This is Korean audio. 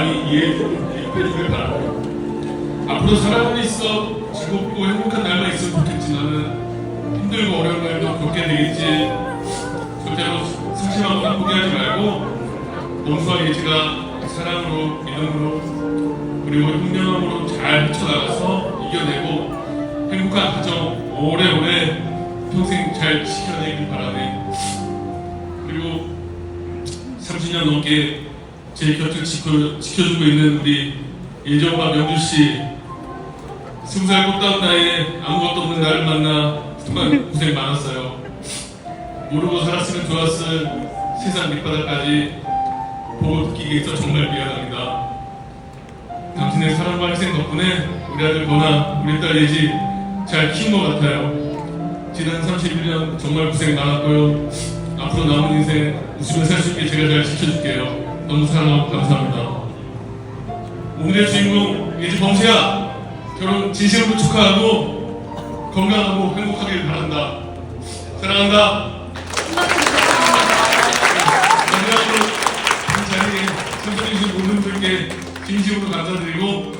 많이 이해해 주길 바랍니다. 앞으로 살아가는 있어 즐겁고 행복한 날만 있으면 좋겠지만은 힘들고 어려운 날도 겪게 되겠지. 절대로 사실하거나 포기하지 말고 온수와 예지가 사랑으로 믿음으로 그리고 현명함으로 잘 헤쳐나가서 이겨내고 행복한 가정 오래오래 평생 잘 지켜내길 바라네. 그리고 30년 넘게 제 곁을 지켜, 지켜주고 있는 우리 예정과 명주씨 스무 살 꽃다운 나이에 아무것도 없는 나를 만나 정말 고생 많았어요. 모르고 살았으면 좋았을 세상 밑바닥까지 보고 느끼게 해서 정말 미안합니다. 당신의 사랑과 희생 덕분에 우리 아들 건아 우리 딸 예지 잘 키운 것 같아요. 지난 31년 정말 고생 많았고요. 앞으로 남은 인생 웃으며 살 수 있게 제가 잘 지켜줄게요. 너무 사랑하고 감사합니다. 오늘의 주인공 예지 범세야 결혼 진심으로 축하하고 건강하고 행복하길 바란다. 사랑한다. 이 자리에 참석해주신 모든 분께 진심으로 감사드리고